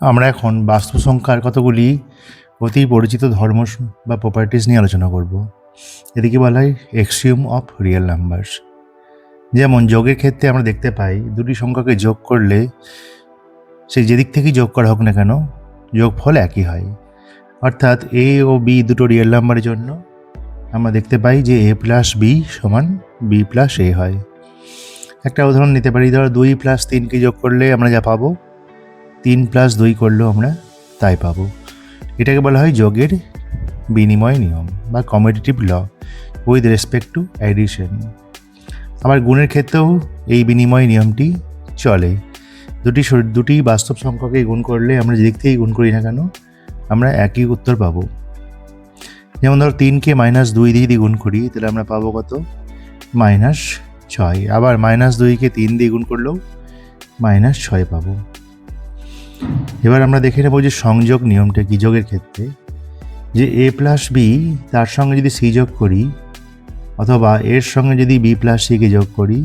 আমরা এখন বাস্তু সংখ্যার কতগুলি অতি পরিচিত ধর্ম বা প্রপার্টিস নিয়ে আলোচনা করব। এদিকে বলা হয় এক্সিউম অফ রিয়েল নাম্বারস যেমন যোগের ক্ষেত্রে আমরা দেখতে পাই দুটি সংখ্যাকে যোগ করলে সেই যেদিক থেকেই যোগ করা হোক না কেন, যোগফল একই হয়। অর্থাৎ এ ও বি দুটো রিয়েল নাম্বারের জন্য আমরা দেখতে পাই যে এ প্লাস বি সমান বি প্লাস এ হয়। একটা উদাহরণ নিতে পারি, ধরো দুই প্লাস তিনকে যোগ করলে আমরা যা পাবো তিন প্লাস দুই করলেও আমরা তাই পাবো। এটাকে বলা হয় যোগের বিনিময় নিয়ম বা commutative law with respect to addition আবার গুণের ক্ষেত্রেও এই বিনিময় নিয়মটি চলে। দুটি দুটি বাস্তব সংখ্যাকে গুণ করলে আমরা যেদিক থেকেই গুণ করি না কেন, আমরা একই উত্তর পাবো। যেমন ধরো তিনকে মাইনাস দুই দিয়ে দিয়ে গুণ করি, তাহলে আমরা পাবো কত? মাইনাস ছয়। আবার মাইনাস দুইকে তিন দিয়ে গুণ করলেও মাইনাস ছয় পাবো। এবার আমরা দেখে নেব যে সংযোগ নিয়মটা কি যোগের ক্ষেত্রে, যে এ প্লাস বি তার সঙ্গে যদি সি যোগ করি, অথবা এর সঙ্গে যদি বি প্লাস সিকে যোগ করি,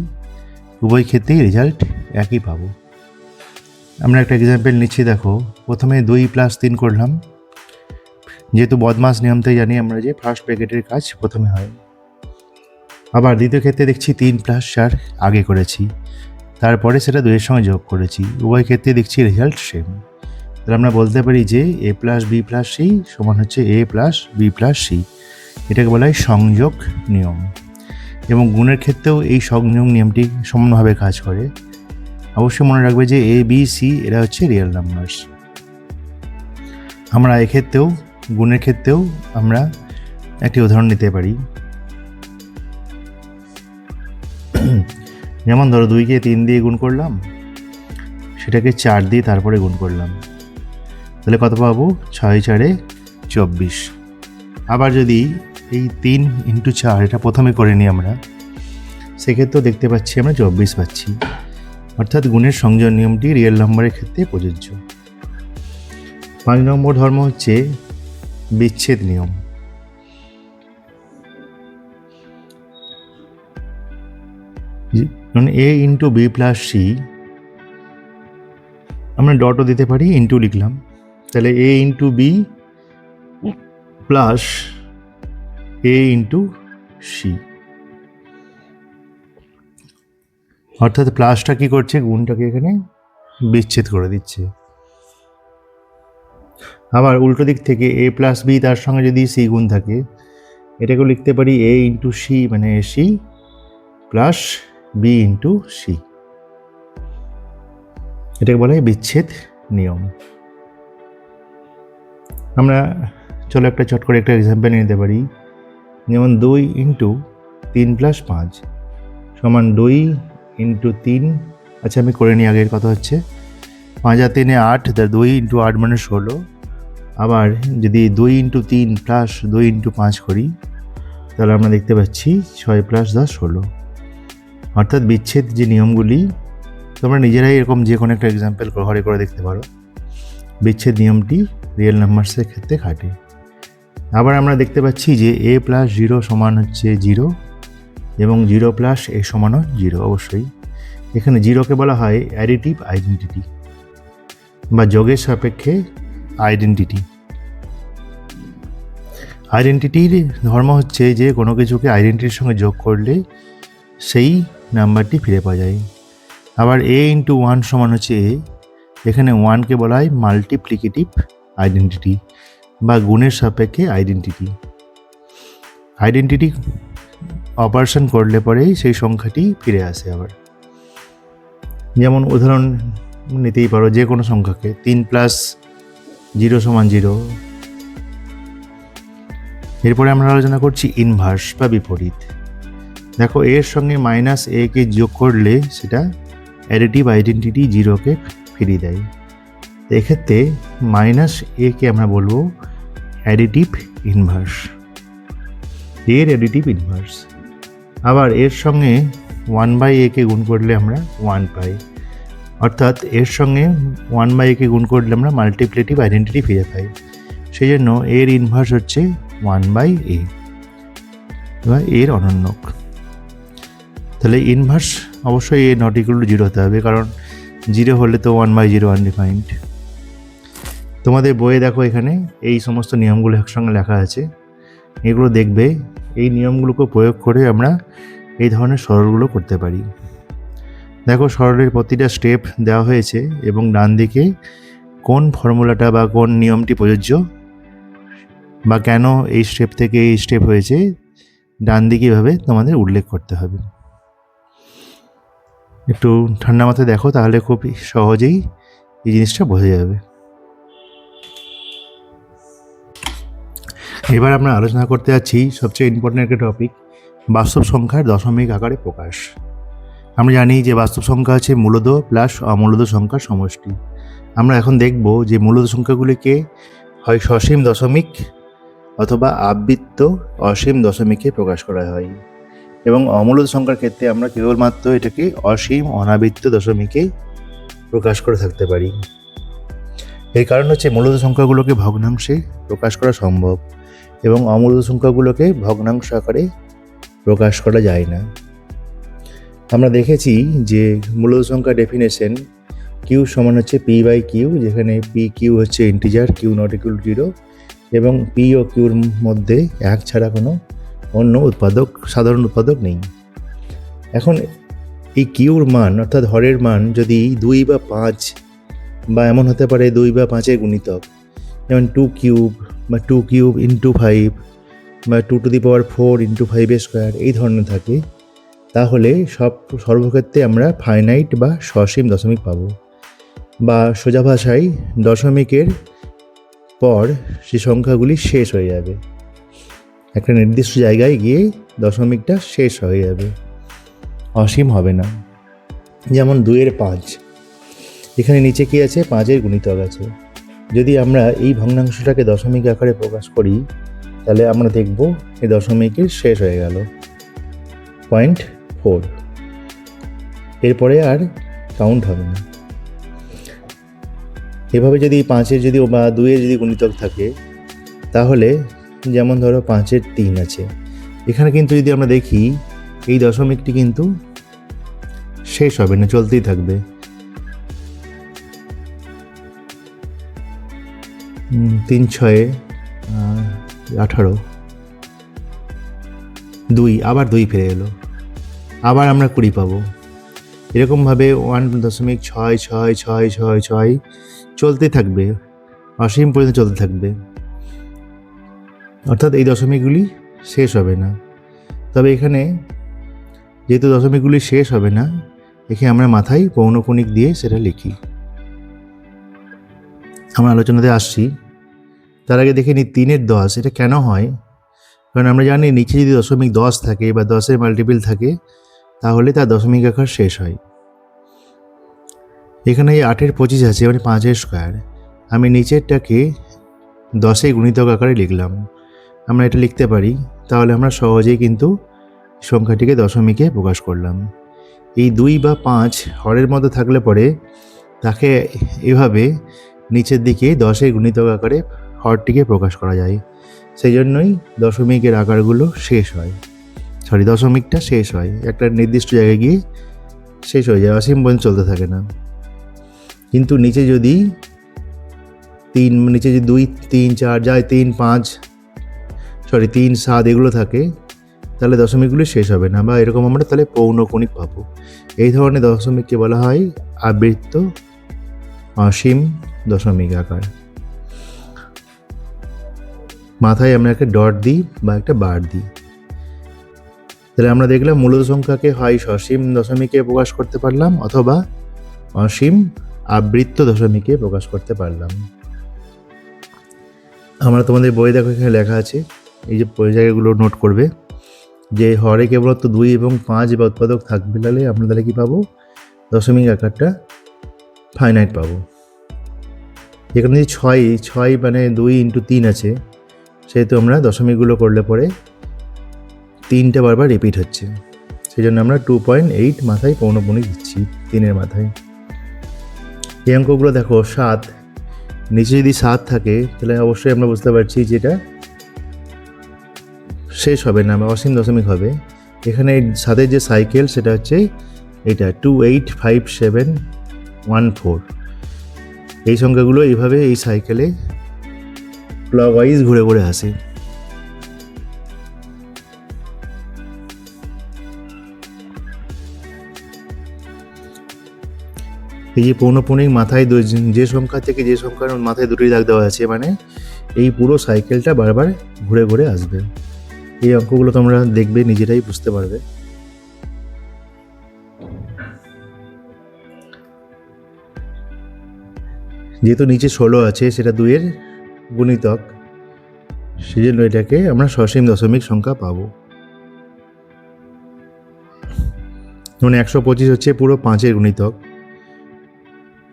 উভয় ক্ষেত্রেই রেজাল্ট একই পাবো। আমরা একটা এক্সাম্পল নিচ্ছি, দেখো, প্রথমে দুই প্লাস তিন করলাম। যেহেতু বদমাস নিয়মতে জানি আমরা যে ফার্স্ট প্যাকেটের কাজ প্রথমে হয়। আবার দ্বিতীয় ক্ষেত্রে দেখছি তিন প্লাস চার আগে করেছি। তারপরে সেটা দুইয়ের সঙ্গে যোগ করেছি। উভয় ক্ষেত্রে দেখছি রেজাল্ট সেম তাহলে আমরা বলতে পারি যে A plus B plus C সমান হচ্ছে A plus B plus C এটাকে বলা হয় সংযোগ নিয়ম। এবং গুণের ক্ষেত্রেও এই সংযোগ নিয়মটি সমানভাবে কাজ করে। অবশ্যই মনে রাখবে যে এ বি সি এরা হচ্ছে রিয়েল নাম্বারস আমরা এক্ষেত্রেও, গুণের ক্ষেত্রেও আমরা একটি উদাহরণ নিতে পারি। যেমন ধরো দুইকে তিন দিয়ে গুণ করলাম, সেটাকে চার দিয়ে তারপরে গুণ করলাম। তাহলে কত পাবো? ছয় চারে চব্বিশ। আবার যদি এই তিন ইন্টু চার, এটা প্রথমে করে নিই আমরা, সেক্ষেত্রেও দেখতে পাচ্ছি আমরা চব্বিশ পাচ্ছি। অর্থাৎ গুণের সংযোগ নিয়মটি রিয়েল নম্বরের ক্ষেত্রে প্রযোজ্য। পাঁচ নম্বর ধর্ম হচ্ছে বিচ্ছেদ নিয়ম। মানে A into B plus C আমরা ডটও দিতে পারি ইন্টু লিখলাম। তাহলে A into B plus A into C অর্থাৎ প্লাসটা কি করছে, গুণটাকে এখানে বিচ্ছেদ করে দিচ্ছে। আবার উল্টো দিক থেকে এ প্লাস বি তার সঙ্গে যদি সি গুণ থাকে, এটাকেও লিখতে পারি এ ইন্টু সি মানে C plus B into C এটাকে বলা হয় বিচ্ছেদ নিয়ম। আমরা চলো একটা চট করে একটা এক্সাম্পল নিতে পারি। যেমন দুই ইন্টু তিন প্লাস পাঁচ সমান দুই ইন্টু তিন। আচ্ছা আমি করে নিই আগের কথা হচ্ছে। পাঁচ আর তিনে আট দুই ইন্টু আট মানে ষোলো। আবার যদি দুই ইন্টু তিন প্লাস দুই ইন্টু পাঁচ করি, তাহলে আমরা দেখতে পাচ্ছি ছয় প্লাস দশ ষোলো। অর্থাৎ বিচ্ছেদ যে নিয়মগুলি তোমরা নিজেরাই এরকম যে কোনো একটা এক্সাম্পল ঘরে করে দেখতে পারো। বিচ্ছেদ নিয়মটি রিয়েল নাম্বারসের ক্ষেত্রে খাটে আবার আমরা দেখতে পাচ্ছি যে এ প্লাস জিরো সমান হচ্ছে জিরো এবং জিরো প্লাস এ সমানও জিরো অবশ্যই। এখানে জিরোকে বলা হয় অ্যাডিটিভ আইডেন্টিটি বা যোগের সাপেক্ষে আইডেন্টিটি আইডেন্টিটির ধর্ম হচ্ছে যে কোনো কিছুকে আইডেন্টিটির সঙ্গে যোগ করলে সেই নাম্বারটি ফিরে পাওয়া যায়। আবার এ ইন্টু ওয়ান সমান হচ্ছে এ এখানে ওয়ানকে বলা হয় মাল্টিপ্লিকেটিভ আইডেন্টিটি বা গুণের সাপেক্ষে আইডেন্টিটি আইডেন্টিটি অপারেশন করলে পরেই সেই সংখ্যাটি ফিরে আসে আবার। যেমন উদাহরণ নিতেই পারো যে কোনো সংখ্যাকে, তিন প্লাস জিরো সমান জিরো এরপরে আমরা আলোচনা করছি ইনভার্স বা বিপরীত। দেখো, এর সঙ্গে মাইনাস এ কে যোগ করলে সেটা অ্যাডিটিভ আইডেন্টিটি জিরোকে ফিরিয়ে দেয়। এক্ষেত্রে মাইনাস এ কে আমরা বলব অ্যাডিটিভ ইনভার্স এর অ্যাডিটিভ ইনভার্স আবার এর সঙ্গে ওয়ান বাই এ কে গুণ করলে আমরা ওয়ান পাই। অর্থাৎ এর সঙ্গে ওয়ান বাই একে গুণ করলে আমরা মাল্টিপ্লেটিভ আইডেন্টিটি ফিরে পাই। সেই জন্য এর ইনভার্স হচ্ছে ওয়ান বাই এ এর অনন্যক তাহলে ইনভার্স অবশ্যই A not equal to zero হতে হবে, কারণ জিরো হলে তো ওয়ান বাই জিরো আনডিফাইন্ড তোমাদের বইয়ে দেখো এখানে এই সমস্ত নিয়মগুলো একসঙ্গে লেখা আছে, এগুলো দেখবে, এই নিয়মগুলোকে প্রয়োগ করে আমরা এই ধরনের সরলগুলো করতে পারি। দেখো সরলের প্রতিটা স্টেপ দেওয়া হয়েছে এবং ডান দিকে কোন ফর্মুলাটা বা কোন নিয়মটি প্রযোজ্য বা কেন এই স্টেপ থেকে এই স্টেপ হয়েছে, ডান দিকে এভাবে তোমাদের উল্লেখ করতে হবে। একটু ঠান্ডা মাথায় দেখো, তাহলে খুব সহজেই এই জিনিসটা বোঝা যাবে। এবার আমরা আলোচনা করতে যাচ্ছি সবচেয়ে ইম্পর্টেন্ট একটা টপিক বাস্তব সংখ্যার দশমিক আকারে প্রকাশ। আমরা জানি যে বাস্তব সংখ্যা আছে মূলদ প্লাস অমূলদ সংখ্যার সমষ্টি। আমরা এখন দেখব যে মূলদ সংখ্যাগুলিকে হয় সসীম দশমিক অথবা আবৃত্ত অসীম দশমিকে প্রকাশ করা হয়। এবং অমূলদ সংখ্যার ক্ষেত্রে আমরা কেবলমাত্র এটাকে অসীম অনাবৃত্ত দশমিকেই প্রকাশ করে থাকতে পারি। এর কারণ হচ্ছে মূলত সংখ্যাগুলোকে ভগ্নাংশে প্রকাশ করা সম্ভব এবং অমূলদ সংখ্যাগুলোকে ভগ্নাংশ আকারে প্রকাশ করা যায় না। আমরা দেখেছি যে মূলদ সংখ্যা ডেফিনেশন কিউ সমান হচ্ছে পি বাই কিউ যেখানে পি কিউ হচ্ছে integer Q not equal zero এবং পি ও কিউর মধ্যে এক ছাড়া কোনো অন্য উৎপাদক, সাধারণ উৎপাদক নেই। এখন এই কিউর মান, অর্থাৎ হরের মান, যদি দুই বা পাঁচ বা এমন হতে পারে দুই বা পাঁচের গুণিতক, যেমন টু কিউব বা টু কিউব ইন্টু ফাইভ বা two to the power four into five square এই ধরনের থাকে, তাহলে সব, সর্বক্ষেত্রে আমরা ফাইনাইট বা সসীম দশমিক পাবো। বা সোজা ভাষায় দশমিকের পর সে সংখ্যাগুলি শেষ হয়ে যাবে। একটা নির্দিষ্ট জায়গায় গিয়ে দশমিকটা শেষ হয়ে যাবে। অসীম হবে না। যেমন দুইয়ের পাঁচ। এখানে নিচে কি আছে? পাঁচের গুণিতক আছে। যদি আমরা এই ভগ্নাংশটাকে দশমিক আকারে প্রকাশ করি, তাহলে আমরা দেখব এই দশমিকের শেষ হয়ে গেল। Point four. এরপরে আর কাউন্ট হবে না। এভাবে যদি পাঁচের যদি বা দুইয়ের যদি গুণিতক থাকে, তাহলে যেমন ধরো পাঁচের তিন আছে। এখানে কিন্তু যদি আমরা দেখি, এই দশমিকটি কিন্তু শেষ হবে না চলতেই থাকবে। তিন, ছয়ে আঠারো। দুই, আবার দুই ফিরে এলো। আবার আমরা কুড়ি পাবো। এরকমভাবে ওয়ান দশমিক ছয় ছয় ছয় ছয় ছয় চলতে থাকবে। অসীম পর্যন্ত চলতে থাকবে। অর্থাৎ এই দশমিকগুলি শেষ হবে না। তবে এখানে যেহেতু দশমিকগুলি শেষ হবে না এখানে আমরা মাথায় পৌনকণিক দিয়ে সেটা লিখি। আমরা আলোচনাতে আসছি, তার আগে দেখে নিই তিনের দশ, এটা কেন হয়? কারণ আমরা জানি নিচে যদি দশমিক দশ থাকে বা দশের মাল্টিপল থাকে, তাহলে তার দশমিক আকার শেষ হয়। এখানে এই আটের পঁচিশ আছে মানে পাঁচের স্কোয়ার আমি নিচেরটাকে দশে গুণিতক আকারে লিখলাম। আমরা এটা লিখতে পারি, তাহলে আমরা সহজেই কিন্তু সংখ্যাটিকে দশমিকে প্রকাশ করলাম। এই দুই বা পাঁচ হরের মধ্যে থাকলে পরে তাকে এভাবে নিচের দিকে দশে গুণিতক আকারে হরটিকে প্রকাশ করা যায়। সেই জন্যই দশমিকের আকারগুলো শেষ হয়। সরি, দশমিকটা শেষ হয়। একটা নির্দিষ্ট জায়গায় গিয়ে শেষ হয়ে যায়, অসীম পর্যন্ত চলতে থাকে না। কিন্তু নিচে যদি তিন, নিচে যদি দুই, তিন, চার, যায় তিন, পাঁচ সরি, তিন সাত এগুলো থাকে, তাহলে দশমিকগুলি শেষ হবে না, বা এরকম আমরা তাহলে পৌনকণিক পাবো। এই ধরনের দশমিককে বলা হয় আবৃত্ত অসীম দশমিক আকার। মাথায় আমরা একটা ডট দিই বা একটা বার দিই। তাহলে আমরা দেখলাম মূলত সংখ্যাকে হয় সসীম দশমিকে প্রকাশ করতে পারলাম, অথবা অসীম আবৃত্ত দশমিকে প্রকাশ করতে পারলাম। আমরা তোমাদের বই দেখো, এখানে লেখা আছে এই যে জায়গাগুলো নোট করবে, যে হরে কেবলমাত্র দুই এবং পাঁচ বা উৎপাদক থাকবে তাহলে আমরা তাহলে কী পাবো? দশমিক আকারটা ফাইনাইট পাবো। এখানে যে ছয় ছয় মানে দুই ইন্টু তিন আছে, সেহেতু আমরা দশমিকগুলো করলে পরে তিনটা বারবার রিপিট হচ্ছে। সেই জন্য আমরা টু পয়েন্ট এইট মাথায় পৌনপৌনি দিচ্ছি, তিনের মাথায়। এই অঙ্কগুলো দেখো, সাত। নিচে যদি সাত থাকে, তাহলে অবশ্যই আমরা বুঝতে পারছি যে এটা শেষ হবে না, বা অসীম দশমিক হবে। এখানে সাথে যে সাইকেল সেটা হচ্ছে এটা two eight five seven one four এই সংখ্যাগুলো এইভাবে এই সাইকেলে ক্লকওয়াইজ ঘুরে ঘুরে আসে। এই যে পৌনপুনিক মাথায় যে সংখ্যা থেকে যে সংখ্যার মাথায় দুটোই দাগ দেওয়া আছে মানে এই পুরো সাইকেলটা বারবার ঘুরে ঘুরে আসবে। এই অঙ্কগুলো তোমরা দেখবে, নিজেরাই বুঝতে পারবে। যেহেতু নিচে ষোলো আছে, সেটা দুইয়ের গুণিতক, সেজন্য এটাকে আমরা সসীম দশমিক সংখ্যা পাবো। মানে একশো পঁচিশ হচ্ছে পুরো পাঁচের গুণিতক।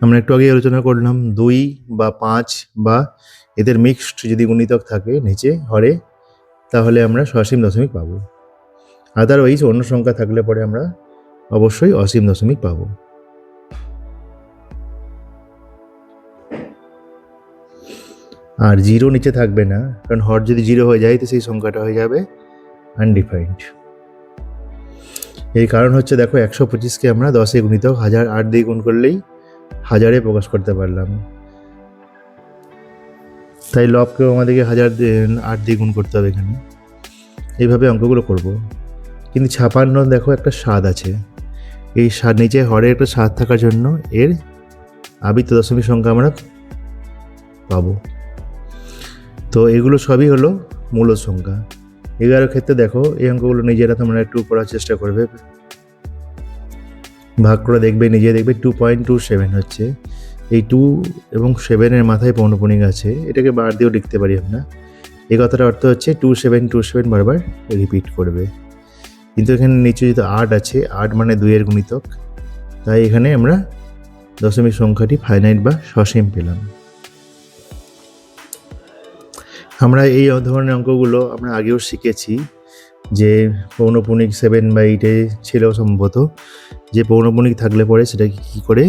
আমরা একটু আগে আলোচনা করলাম, দুই বা পাঁচ বা এদের মিক্সড যদি গুণিতক থাকে নিচে, হরে তাহলে আমরা সসীম দশমিক পাবো। আদারওয়াইজ অন্য সংখ্যা থাকলে পরে আমরা অবশ্যই অসীম দশমিক পাবো। আর জিরো নিচে থাকবে না, কারণ হর যদি জিরো হয়ে যায় তো সেই সংখ্যাটা হয়ে যাবে আনডিফাইন্ড এর কারণ হচ্ছে দেখো একশো পঁচিশকে আমরা দশে গুণিতক হাজার আট দিয়ে গুণ করলেই হাজারে প্রকাশ করতে পারলাম। তাই লবকেও আমাদেরকে হাজার আট দিয়ে গুণ করতে হবে এখানে। এইভাবে অঙ্কগুলো করব। কিন্তু ছাপান্ন দেখো একটা স্বাদ আছে। এই স্বাদ নিচে হরের একটা স্বাদ থাকার জন্য এর আবৃত্ত দশমিক সংখ্যা আমরা পাবো। তো এগুলো সবই হলো মূল সংখ্যা। এগারো ক্ষেত্রে দেখো এই অঙ্কগুলো নিজেরা তোমরা একটু করার চেষ্টা করবে। ভাগ করে দেখবে, নিজে দেখবে টু পয়েন্ট টু সেভেন হচ্ছে। এই টু এবং সেভেনের মাথায় পৌনপুনিক আছে। এটাকে বার দিয়েও লিখতে পারি আমরা। এই কথাটার অর্থ হচ্ছে টু সেভেন টু সেভেন বারবার রিপিট করবে। কিন্তু এখানে নিচে যেহেতু আট আছে, আট মানে দুইয়ের গুণিতক। তাই এখানে আমরা দশমিক সংখ্যাটি ফাইনাইট বা সসীম পেলাম। আমরা এই ধরনের অঙ্কগুলো আমরা আগেও শিখেছি যে পৌনপুনিক সেভেন বা এইটে ছিল সম্ভবত। যে পৌনপুনিক থাকলে পরে সেটাকে কী করে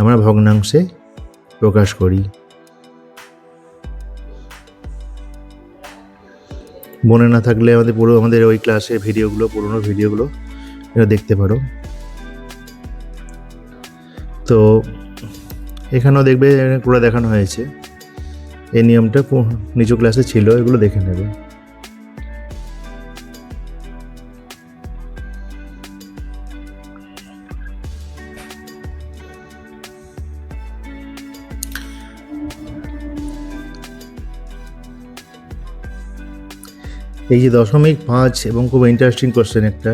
আমরা ভগ্নাংশে প্রকাশ করি। মনে না থাকলে আমাদের পুরো আমাদের ওই ক্লাসের ভিডিওগুলো, পুরোনো ভিডিওগুলো এটা দেখতে পারো। তো এখানেও দেখবে পুরো দেখানো হয়েছে। এই নিয়মটা নিচু ক্লাসে ছিল, এগুলো দেখে নেবে। এই যে দশমিক পাঁচ এবং খুব ইন্টারেস্টিং কোশ্চেন একটা,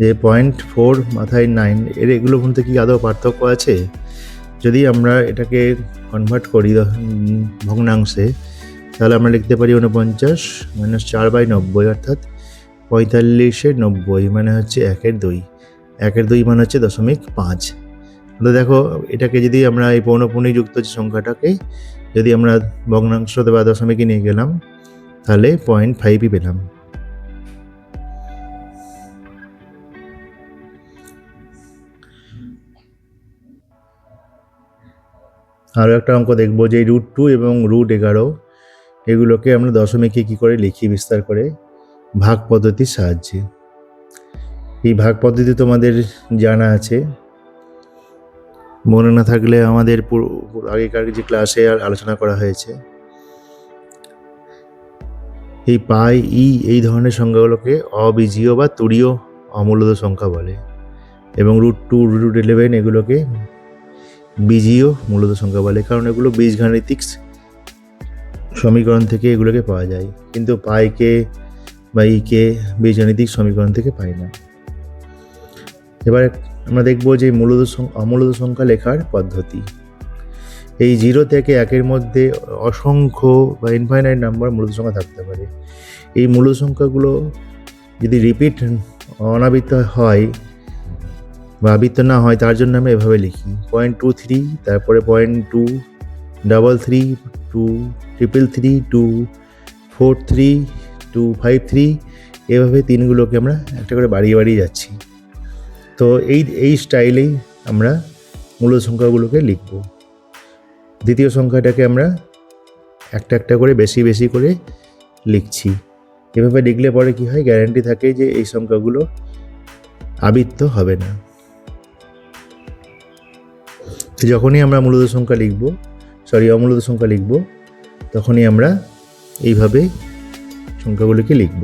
যে পয়েন্ট ফোর মাথায় নাইন এর এগুলোর মধ্যে কি আদৌ পার্থক্য আছে? যদি আমরা এটাকে কনভার্ট করি ভগ্নাংশে, তাহলে আমরা লিখতে পারি উনপঞ্চাশ মাইনাস চার বাই নব্বই, অর্থাৎ পঁয়তাল্লিশে নব্বই মানে হচ্ছে একের দুই। একের দুই মানে হচ্ছে দশমিক পাঁচ। তো দেখো, এটাকে যদি আমরা এই পৌনপুনিযুক্ত যে সংখ্যাটাকে, যদি আমরা ভগ্নাংশ বা দশমিকে নিয়ে গেলাম তাহলে পয়েন্ট ফাইভই পেলাম। আরও একটা অঙ্ক দেখব যে রুট টু এবং রুট এগারো, এগুলোকে আমরা দশমিকে কী করে লিখি বিস্তার করে? ভাগ পদ্ধতির সাহায্যে। এই ভাগ পদ্ধতি তোমাদের জানা আছে। মনে না থাকলে আমাদের আগেকার যে ক্লাসে আর আলোচনা করা হয়েছে। এই পাই, ই, এই ধরনের সংখ্যাগুলোকে অবীজীয় বা তুরীয় অমূল্যদ সংখ্যা বলে এবং রুট টু রুট ইলেভেন এগুলোকে বীজীয় মূলত সংখ্যা বলে কারণ এগুলো বীজগাণিতিক সমীকরণ থেকে এগুলোকে পাওয়া যায়। কিন্তু পাইকে বা ইকে বীজগাণিতিক সমীকরণ থেকে পাই না। এবার আমরা দেখব যে মূলত অমূলত সংখ্যা লেখার পদ্ধতি। এই জিরো থেকে একের মধ্যে অসংখ্য বা ইনফাইনাইট নাম্বার মূলত সংখ্যা থাকতে পারে। এই মূলত সংখ্যাগুলো যদি রিপিট অনাবৃত্ত হয় বা আবৃত্ত না হয়, তার জন্য আমি এভাবে লিখি। পয়েন্ট টু থ্রি তারপরে point two double three two triple three two four three two five three এভাবে তিনগুলোকে আমরা একটা করে বাড়িয়ে বাড়িয়ে যাচ্ছি। তো এই এই স্টাইলেই আমরা মূল সংখ্যাগুলোকে লিখব। দ্বিতীয় সংখ্যাটাকে আমরা একটা একটা করে বেশি বেশি করে লিখছি। এভাবে লিখলে পরে কি হয়? গ্যারান্টি থাকে যে এই সংখ্যাগুলো আবৃত্ত হবে না। যখনই আমরা মূলত সংখ্যা লিখব সরি অমূলত সংখ্যা লিখব, তখনই আমরা এইভাবে সংখ্যাগুলিকে লিখব।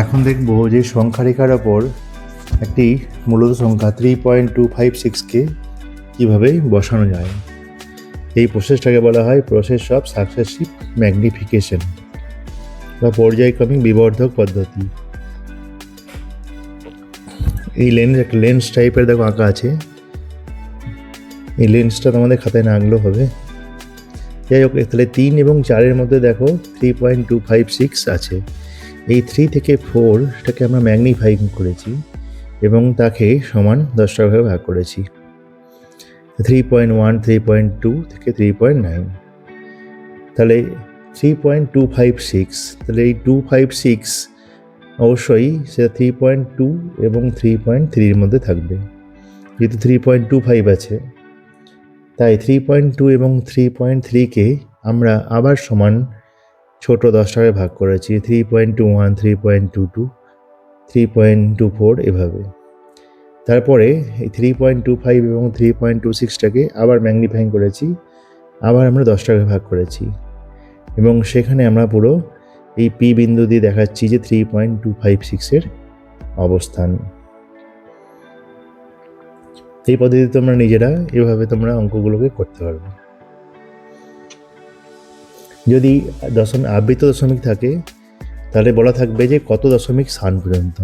এখন দেখব যে সংখ্যা রেখার ওপর একটি মূলত সংখ্যা থ্রি পয়েন্ট টু ফাইভ সিক্সকে কীভাবে বসানো যায়। এই প্রসেসটাকে বলা হয় প্রসেস অফ সাকসেসিভ ম্যাগনিফিকেশন বা পর্যায়ক্রমিক বিবর্ধক পদ্ধতি। এই লেন্স একটা লেন্স টাইপের দেখো আঁকা আছে। এই লেন্সটা তোমাদের খাতায় না আঁকলেও হবে। যাই হোক তাহলে তিন এবং চারের মধ্যে দেখো three point two five six আছে। এই থ্রি থেকে ফোর সেটাকে আমরা ম্যাগনিফাই করেছি এবং তাকে সমান দশটা ভাগে ভাগ করেছি। Three point one three point two থেকে থ্রি পয়েন্ট নাইন তাহলে three point two five six তাহলে এই টু ফাইভ সিক্স অবশ্যই সেটা থ্রি পয়েন্ট টু এবং থ্রি পয়েন্ট থ্রির মধ্যে থাকবে। যেহেতু থ্রি পয়েন্ট টু ফাইভ আছে, তাই থ্রি পয়েন্ট টু এবং থ্রি পয়েন্ট থ্রিকে আমরা আবার সমান ছোট দশটাকে ভাগ করেছি three point two one three point two two three point two four এভাবে। তারপরে এই থ্রি পয়েন্ট টু ফাইভ এবং থ্রি পয়েন্ট টু সিক্সটাকে আবার ম্যাগনিফাইং করেছি, আবার আমরা দশটাকে ভাগ করেছি। এবং সেখানে আমরা পুরো এই পি বিন্দু দিয়ে দেখাচ্ছি যে থ্রি পয়েন্ট টু ফাইভ সিক্সের অবস্থান। এই পদ্ধতি তোমরা নিজেরা এভাবে তোমরা অঙ্কগুলোকে করতে পারবে। যদি দশমিক, আবৃত দশমিক থাকে, তাহলে বলা থাকবে যে কত দশমিক স্থান পর্যন্ত?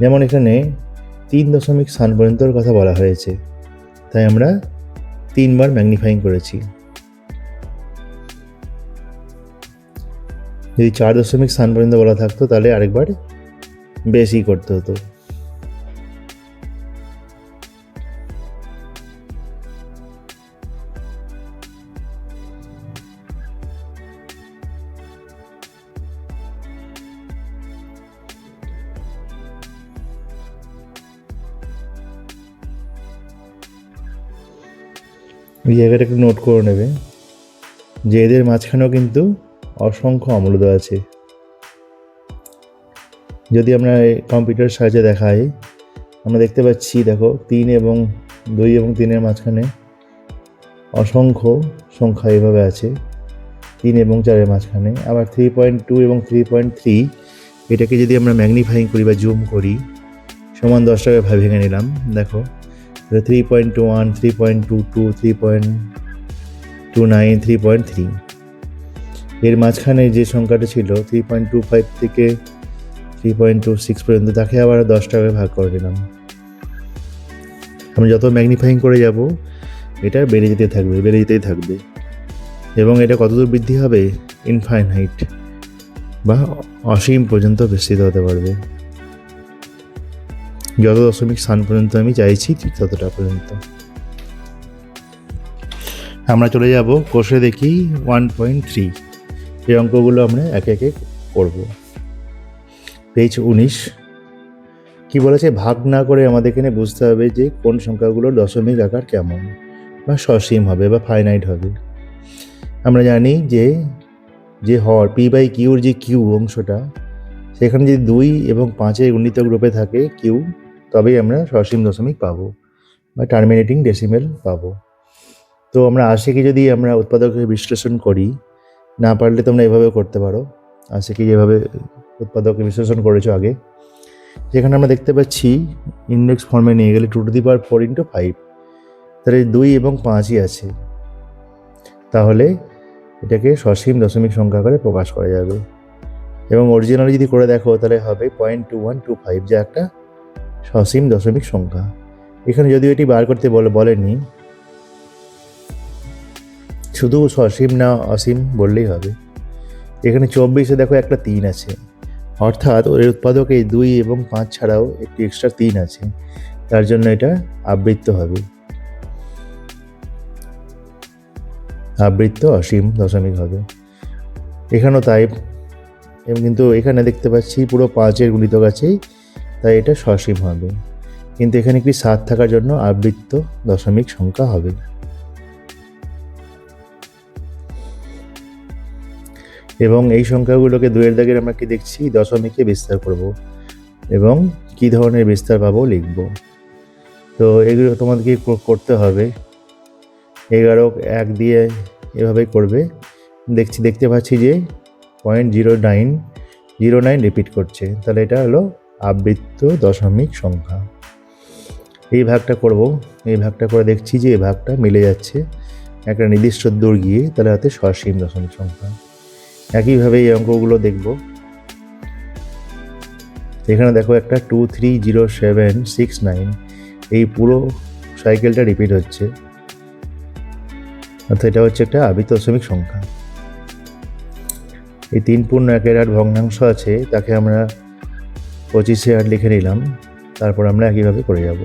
যেমন এখানে তিন দশমিক স্থান পর্যন্তর কথা বলা হয়েছে, তাই আমরা তিনবার ম্যাগনিফাইং করেছি। যদি চার দশমিক স্থান পর্যন্ত বলা থাকতো, তাহলে আরেকবার বেশি করতে হতো। জায়গাটা একটু নোট করে নেবে। যে এদের মাঝখানেও কিন্তু অসংখ্য অমূল্য আছে। যদি আমরা কম্পিউটার সাহায্যে দেখাই, আমরা দেখতে পাচ্ছি, দেখো, তিন এবং দুই এবং তিনের মাঝখানে অসংখ্য সংখ্যা এভাবে আছে। তিন এবং চারের মাঝখানে। আবার থ্রি পয়েন্ট টু এবং থ্রি পয়েন্ট থ্রি এটাকে যদি আমরা ম্যাগনিফাইং করি বা জুম করি, সমান দশ টাকা ভাবে ভেঙে নিলাম। দেখো three point two one three point two two three point two nine three point three এর মাঝখানে যে সংখ্যাটা ছিল থ্রি পয়েন্ট টু ফাইভ থেকে থ্রি পয়েন্ট টু সিক্স পর্যন্ত, তাকে আবার দশ টাকায় ভাগ করে দিলাম আমি যত ম্যাগনিফাইং করে যাব, এটা বেড়ে যেতে থাকবে, বেড়ে যেতেই থাকবে। এবং এটা কতদূর বৃদ্ধি হবে? ইনফাইনাইট বা অসীম পর্যন্ত বিস্তৃত হতে পারবে। যত দশমিক স্থান পর্যন্ত আমি চাইছি ঠিক ততটা পর্যন্ত। আমরা চলে যাব কোষে দেখি ওয়ান পয়েন্ট থ্রি এই অঙ্কগুলো আমরা একে একে করব। পেজ উনিশ। কি বলেছে? ভাগ না করে আমাদের এখানে বুঝতে হবে যে কোন সংখ্যাগুলোর দশমিক আকার কেমন, বা সসীম হবে, বা ফাইনাইট হবে। আমরা জানি যে যে হর পি বাই কিউর যে কিউ অংশটা, সেখানে যদি দুই এবং পাঁচের গুণিতক রূপে থাকে কিউ তবেই আমরা সসীম দশমিক পাবো বা টার্মিনেটিং ডেসিমেল পাবো। তো আমরা আশিকে যদি আমরা উৎপাদকের বিশ্লেষণ করি, না পারলে তোমরা এভাবে করতে পারো। আশিকে যেভাবে উৎপাদকের বিশ্লেষণ করেছ আগে যেখানে আমরা দেখতে পাচ্ছি ইন্ডেক্স ফর্মে নিয়ে গেলে two to the power four into five তাহলে দুই এবং পাঁচই আছে। তাহলে এটাকে সসীম দশমিক সংখ্যা করে প্রকাশ করা যাবে। এবং অরিজিনালি যদি করে দেখো, তাহলে হবে point two one two five যা একটা সসীম দশমিক সংখ্যা। এখানে যদিও এটি বার করতে বলে বলেনি শুধু সসীম না অসীম বললেই হবে। এখানে চব্বিশে দেখো একটা তিন আছে। অর্থাৎ ওর উৎপাদকে দুই এবং পাঁচ ছাড়াও একটি এক্সট্রা তিন আছে। তার জন্য এটা আবৃত্ত হবে। আবৃত্ত অসীম দশমিক হবে। এখানেও তাই কিন্তু এখানে দেখতে পাচ্ছি পুরো পাঁচের গুণিতক আছেই। তাই এটা সসীম হবে। কিন্তু এখানে একটি সাত থাকার জন্য আবৃত্ত দশমিক সংখ্যা হবে। এবং এই সংখ্যাগুলোকে দুয়ের দাগের আমরা কি দেখছি? দশমিকে বিস্তার করব এবং কি ধরনের বিস্তার পাবো লিখব। তো এগুলো তোমাদেরকে করতে হবে। এগারো, এক দিয়ে এভাবে করবে। দেখছি, দেখতে পাচ্ছি যে point zero nine zero nine repeat করছে। তাহলে এটা হলো আবৃত্ত দশমিক সংখ্যা। এই ভাগটা করব, এই ভাগটা করে দেখছি যে এই ভাগটা মিলে যাচ্ছে। একটা নির্দিষ্ট দূর গিয়ে তাহলে হাতে সসীম দশমিক সংখ্যা। একইভাবে এই অঙ্কগুলো দেখব। এখানে দেখো একটা two three zero seven six nine এই পুরো সাইকেলটা রিপিট হচ্ছে। অর্থাৎ এটা হচ্ছে একটা আবৃত দশমিক সংখ্যা। এই তিন পূর্ণ একের আট ভগ্নাংশ আছে, তাকে আমরা পঁচিশে আট লিখে নিলাম, তারপর আমরা একইভাবে করে যাব।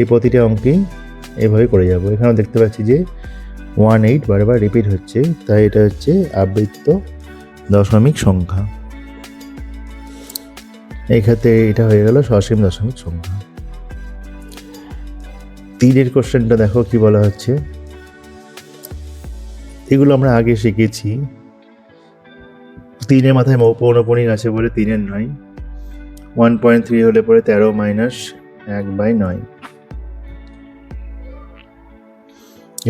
এই প্রতিটা অঙ্কেই এইভাবে করে যাব। এখানেও দেখতে পাচ্ছি যে ওয়ান এইট বারবার রিপিট হচ্ছে, তাই এটা হচ্ছে আবৃত্ত দশমিক সংখ্যা। এই ক্ষেত্রে এটা হয়ে গেল সসীম দশমিক সংখ্যা। তিনের কোশ্চেনটা দেখো কি বলা হচ্ছে। এগুলো আমরা আগে শিখেছি। তিনের মাথায় পৌনপুণিক আছে বলে তিনের নয়। ওয়ান পয়েন্ট থ্রি হলে পরে তেরো মাইনাস এক বাই নয়।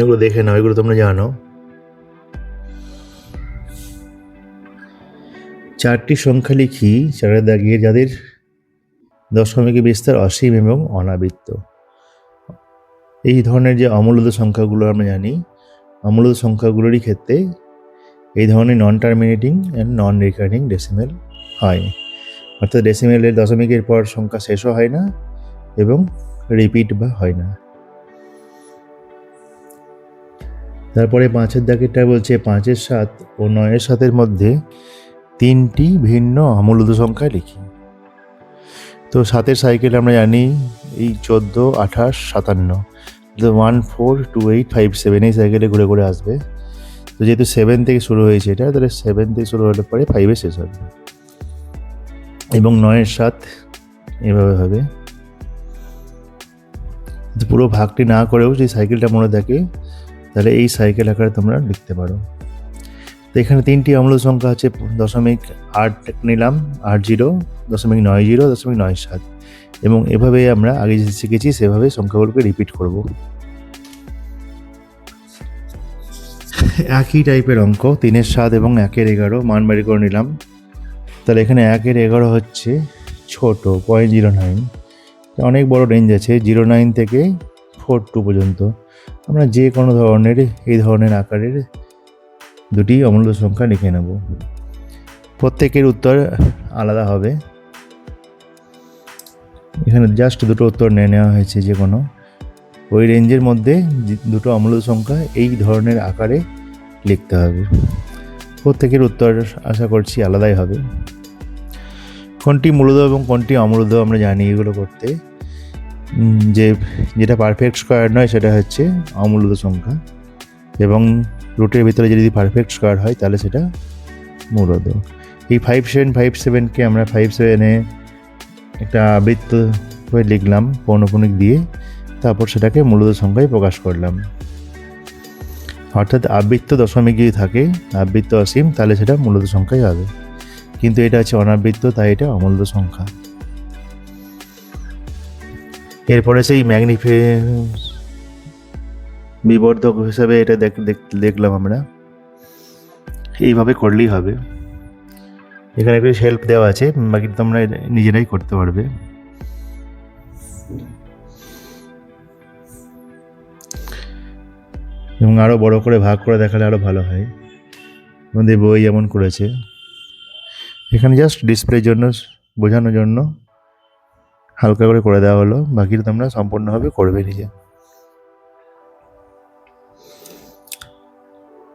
এগুলো দেখে নাও, এগুলো তোমরা জানো। চারটি সংখ্যা লিখি চারের দাগিয়ে যাদের দশমিকে বিস্তার অসীম এবং অনাবৃত্ত। এই ধরনের যে অমূল্য সংখ্যাগুলো আমরা জানি অমূল্য সংখ্যাগুলোরই ক্ষেত্রে এই ধরনের non terminating and non recurring decimal হয়। অর্থাৎ ডেসিমেলের দশমিকের পর সংখ্যা শেষও হয় না এবং রিপিট বা হয় না। তারপরে পাঁচের দাগেরটা বলছে পাঁচের সাত ও নয়ের সাতের মধ্যে তিনটি ভিন্ন অমূল্য সংখ্যা লিখি। তো সাতের সাইকেল আমরা জানি এই চোদ্দ, আঠাশ, সাতান্ন। One four two eight five seven এই সাইকেলে ঘুরে ঘুরে আসবে। তো যেহেতু সেভেন থেকে শুরু হয়েছে এটা, তাহলে সেভেন থেকে শুরু হলে পরে ফাইভে শেষ হবে। এবং নয়ের সাত এভাবে হবে। পুরো ভাগটি না করেও যে সাইকেলটা মনে থাকে, তাহলে এই সাইকেল আকারে তোমরা লিখতে পারো। তো এখানে তিনটি অম্ল সংখ্যা আছে, দশমিক আট নিলাম, আট জিরো, দশমিক নয় জিরো, দশমিক নয় সাত। এবং এভাবে আমরা আগে যে শিখেছি, সেভাবে সংখ্যাগুলোকে রিপিট করব। একই টাইপের অঙ্ক, তিনের সাত এবং একের এগারো, মান বাড়ি করে নিলাম। তাহলে এখানে একের এগারো হচ্ছে ছোট, পয়েন্ট জিরো নাইন অনেক বড় রেঞ্জ আছে জিরো নাইন থেকে ফোর টু পর্যন্ত। আমরা যে কোনো ধরনের, এই ধরনের আকারের দুটি অমূল্য সংখ্যা লিখে নেব। প্রত্যেকের উত্তর আলাদা হবে। এখানে জাস্ট দুটো উত্তর নিয়ে নেওয়া হয়েছে যে কোনো। ওই রেঞ্জের মধ্যে দুটো অমূল্য সংখ্যা এই ধরনের আকারে লিখতে হবে। প্রত্যেকের উত্তর আশা করছি আলাদাই হবে। কোনটি মূলদ এবং কোনটি অমূলদ আমরা জানি এগুলো করতে। যে, যেটা পারফেক্ট স্কোয়ার নয় সেটা হচ্ছে অমূলদ সংখ্যা এবং রুটের ভিতরে যদি পারফেক্ট স্কোয়ার হয় তাহলে সেটা মূলদ এই ফাইভ সেভেন ফাইভ সেভেনকে আমরা ফাইভ সেভেনে একটা আবৃত্ত হয়ে লিখলাম পৌনপুণিক দিয়ে, তারপর সেটাকে মূলত সংখ্যায় প্রকাশ করলাম। অর্থাৎ আবৃত্ত দশমিক যদি থাকে, আবৃত্ত অসীম, তাহলে সেটা মূলত সংখ্যাই হবে। কিন্তু এটা আছে অনাবৃত্ত, তাই এটা অমূল্য সংখ্যা। এরপরে সেই ম্যাগনিফে বিবর্ধক হিসাবে এটা দেখ দেখ- দেখলাম আমরা। এইভাবে করলেই হবে। এখানে একটু হেল্প দেওয়া আছে, বাকি তোমরা নিজেরাই করতে পারবে। এবং আরও বড় করে ভাগ করে দেখালে আরও ভালো হয়। আমাদের বই যেমন করেছে। এখানে জাস্ট ডিসপ্লের জন্য, বোঝানোর জন্য হালকা করে করে দেওয়া হলো। বাকিটা তোমরা সম্পূর্ণভাবে করবে নিজে।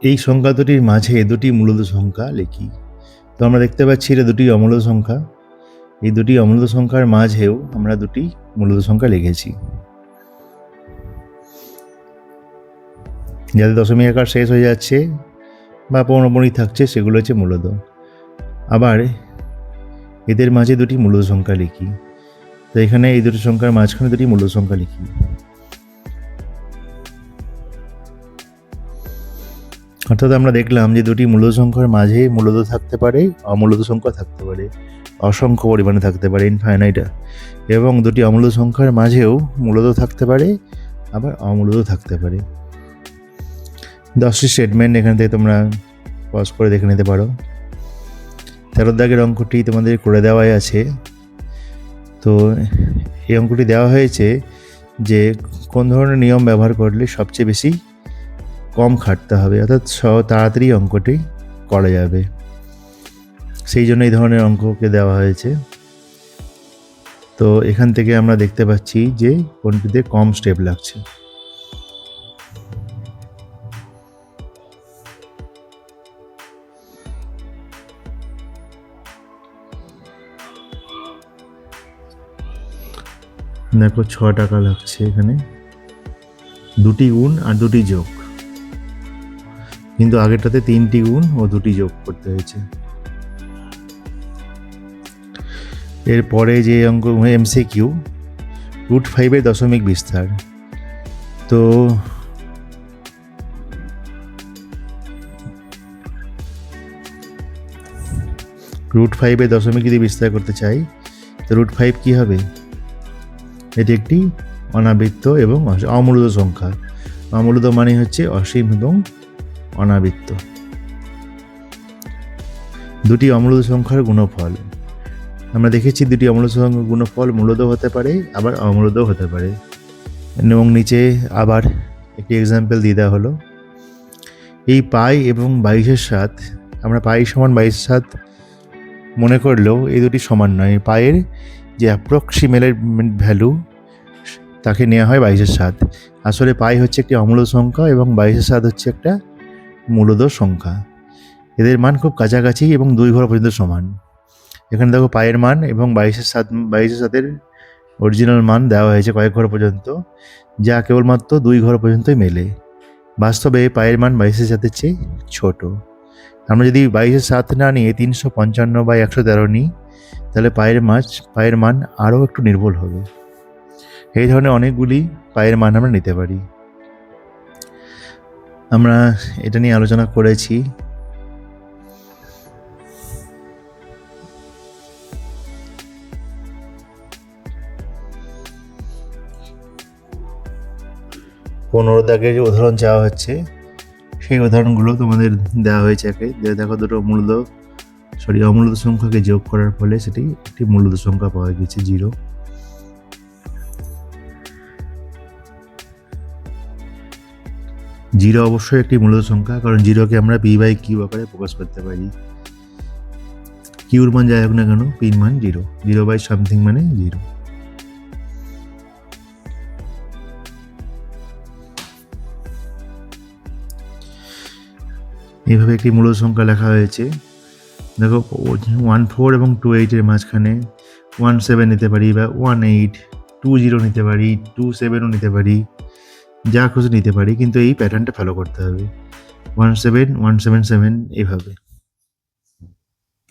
এই সংখ্যা দুটির মাঝে দুটি মূলত সংখ্যা লিখি তো আমরা দেখতে পাচ্ছি এটা দুটি অমূল্য সংখ্যা। এই দুটি অমূল্য সংখ্যার মাঝেও আমরা দুটি মূলত সংখ্যা লিখেছি। যাদের দশমিক আকার শেষ হয়ে যাচ্ছে বা পৌনপণি থাকছে, সেগুলো হচ্ছে মূলত। আবার এদের মাঝে দুটি মূলত সংখ্যা লিখি। তো এখানে এই দুটি সংখ্যার মাঝখানে দুটি মূলত সংখ্যা লিখি। অর্থাৎ আমরা দেখলাম যে দুটি মূলত সংখ্যার মাঝে মূলত থাকতে পারে, অমূলত সংখ্যা থাকতে পারে, অসংখ্য পরিমাণে থাকতে পারে ইনফাইনাইট এবং দুটি অমূলত সংখ্যার মাঝেও মূলত থাকতে পারে, আবার অমূলত থাকতে পারে। দশটি স্টেটমেন্ট এখান থেকে তোমরা পজ করে দেখে নিতে পারো। তেরো দাগের অঙ্কটি তোমাদের করে দেওয়াই আছে। তো এই অঙ্কটি দেওয়া হয়েছে যে কোন ধরনের নিয়ম ব্যবহার করলে সবচেয়ে বেশি কম খাটতে হবে, অর্থাৎ স তাড়াতাড়ি অঙ্কটি করা যাবে। সেই জন্য এই ধরনের অঙ্ককে দেওয়া হয়েছে। তো এখান থেকে আমরা দেখতে পাচ্ছি যে কোনটিতে কম স্টেপ লাগছে। দেখো ছ টাকা লাগছে এখানে। দুটি গুণ আর দুটি যোগ। কিন্তু আগেরটাতে তিনটি গুণ ও দুটি যোগ করতে হয়েছে। এরপরে যে অঙ্ক এমসি কিউ রুট ফাইভের দশমিক বিস্তার। তো রুট ফাইভের দশমিক যদি বিস্তার করতে চাই, তো রুট ফাইভ কী হবে? এটি একটি অনাবৃত্ত এবং অমূলত সংখ্যা। অমূলত মানে হচ্ছে অসীম এবং অনাবৃত্ত। দুটি অমূলত সংখ্যার গুণফল। আমরা দেখেছি দুটি অমূলত সংখ্যার গুণফল মূলত হতে পারে, আবার অমূলত হতে পারে। এবং নিচে আবার একটি এক্সাম্পল দিয়ে দেওয়া হলো। এই পাই এবং বাইশের সাত, আমরা পাই সমান বাইশের সাত মনে করলেও এই দুটি সমান নয়। পায়ের যে অ্যাপ্রক্সিমেলের ভ্যালু তাকে নেওয়া হয় বাইশের সাত আসলে পাই হচ্ছে একটি অমূলত সংখ্যা এবং বাইশের সাত হচ্ছে একটা মূলদ সংখ্যা। এদের মান খুব কাছাকাছি এবং দুই ঘর পর্যন্ত সমান। এখানে দেখো পায়ের মান এবং বাইশের সাত বাইশের সাতের অরিজিনাল মান দেওয়া হয়েছে কয়েক ঘর পর্যন্ত, যা কেবলমাত্র দুই ঘর পর্যন্তই মেলে। বাস্তবে পায়ের মান বাইশের সাতের চেয়ে ছোট। আমরা যদি বাইশের সাত না নিয়ে তিনশো পঞ্চান্ন বা একশো তেরো নিই, তাহলে পায়ের মাছ, পায়ের মান আরও একটু নির্ভুল হবে। এই ধরনের অনেকগুলি পায়ের মান আমরা নিতে পারি। আমরা এটা নিয়ে আলোচনা করেছি। পনেরো দাগের যে উদাহরণ চাওয়া হচ্ছে, সেই উদাহরণগুলো তোমাদের দেওয়া হয়েছে একে। দেখো দুটো মূলত সরি অমূলত সংখ্যাকে যোগ করার ফলে সেটি একটি মূলত সংখ্যা পাওয়া গেছে জিরো জিরো অবশ্যই একটি মূলত সংখ্যা, কারণ জিরোকে আমরা পি বাই কিউ আকারে প্রকাশ করতে পারি। কিউর মান যাই হোক না কেন পির মান জিরো। জিরো বাই সামথিং মানে জিরো। এইভাবে একটি মূল সংখ্যা লেখা হয়েছে। দেখো ওয়ান ফোর এবং টু এইটের মাঝখানে ওয়ান সেভেন নিতে পারি বা ওয়ান এইট টু জিরো নিতে পারি টু সেভেনও নিতে পারি। যা খুশি নিতে পারি, কিন্তু এই প্যাটার্নটা ফলো করতে হবে। One seven one seven seven এইভাবে